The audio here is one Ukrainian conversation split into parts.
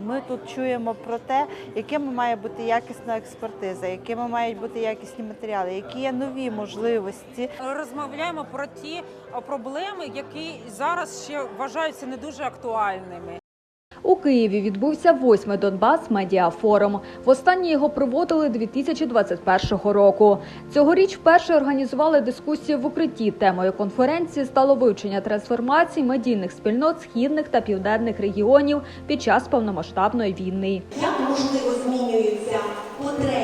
Ми тут чуємо про те, якими має бути якісна експертиза, якими мають бути якісні матеріали, які є нові можливості. Розмовляємо про ті проблеми, які зараз ще вважаються не дуже актуальними. У Києві відбувся восьмий Донбас Медіафорум. Востаннє його проводили 2021 року. Цьогоріч вперше організували дискусію в укритті. Темою конференції стало вивчення трансформацій медійних спільнот східних та південних регіонів під час повномасштабної війни. як можливо змінюються потреби.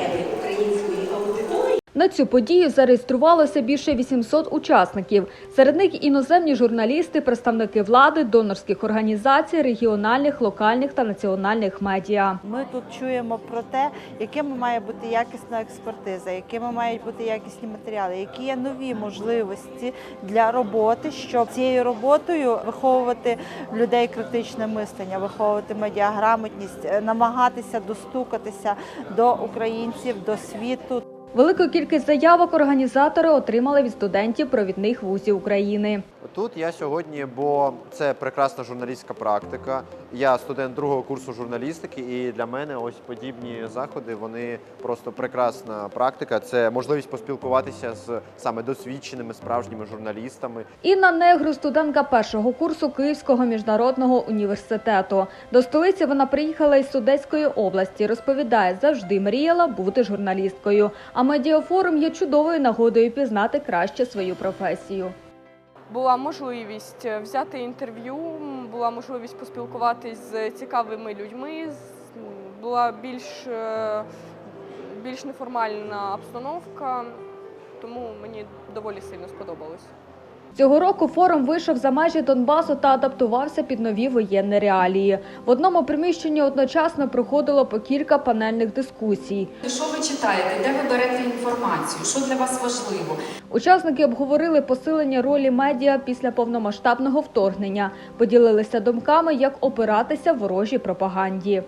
На цю подію зареєструвалося більше 800 учасників. Серед них іноземні журналісти, представники влади, донорських організацій, регіональних, локальних та національних медіа. Ми тут чуємо про те, якими має бути якісна експертиза, якими мають бути якісні матеріали, які є нові можливості для роботи, щоб цією роботою виховувати людей критичне мислення, виховувати медіаграмотність, е, намагатися достукатися до українців, до світу. Велику кількість заявок організатори отримали від студентів провідних вузів України. Тут я сьогодні, бо це прекрасна журналістська практика. Я студент другого курсу журналістики, і для мене ось подібні заходи вони просто прекрасна практика. Це можливість поспілкуватися з саме досвідченими справжніми журналістами. Інна Негру, студентка першого курсу Київського міжнародного університету. До столиці вона приїхала із Судецької області. Розповідає, завжди мріяла бути журналісткою. А медіафорум є чудовою нагодою пізнати краще свою професію. Була можливість е, взяти інтерв'ю, була можливість поспілкуватись з цікавими людьми, була більш, е, більш неформальна обстановка, тому мені доволі сильно сподобалось. Цього року форум вийшов за межі Донбасу та адаптувався під нові воєнні реалії. В одному приміщенні одночасно проходило по кілька панельних дискусій. Що ви читаєте? Де ви берете інформацію? Що для вас важливо? Учасники обговорили посилення ролі медіа після повномасштабного вторгнення, поділилися думками, як опиратися ворожій пропаганді.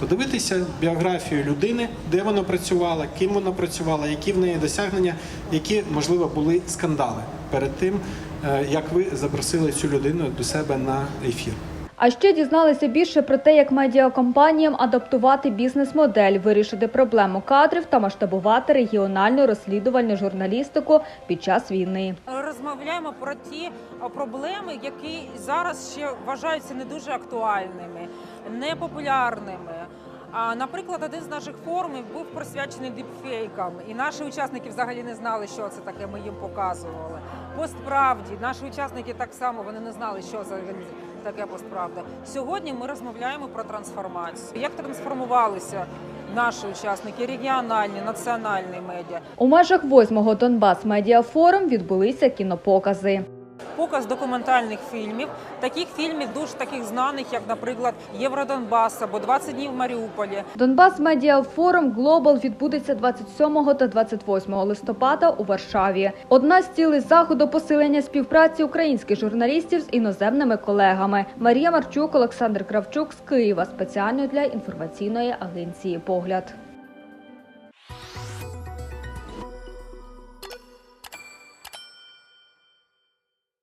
Подивитися біографію людини, де вона працювала, ким вона працювала, які в неї досягнення, які можливо були скандали перед тим, е, як ви запросили цю людину до себе на ефір. А ще дізналися більше про те, як медіакомпаніям адаптувати бізнес-модель, вирішити проблему кадрів та масштабувати регіональну розслідувальну журналістику під час війни. Розмовляємо про ті проблеми, які зараз ще вважаються не дуже актуальними, непопулярними. А, наприклад, один з наших форумів був присвячений діпфейкам, і наші учасники взагалі не знали, що це таке. Ми їм показували. Постправді, наші учасники так само вони не знали, що взагалі таке постправда. Сьогодні ми розмовляємо про трансформацію. Як трансформувалися наші учасники, регіональні, національні медіа. У межах восьмого Донбас Медіафорум відбулися кінопокази. Показ документальних фільмів, таких фільмів дуже таких знаних, як, наприклад, Євродонбас або «20 днів в Маріуполі. Донбас Медіафорум Глобал відбудеться 27 та 28 листопада у Варшаві. Одна з цілей заходу посилення співпраці українських журналістів з іноземними колегами. Марія Марчук, Олександр Кравчук з Києва спеціально для інформаційної агенції Погляд.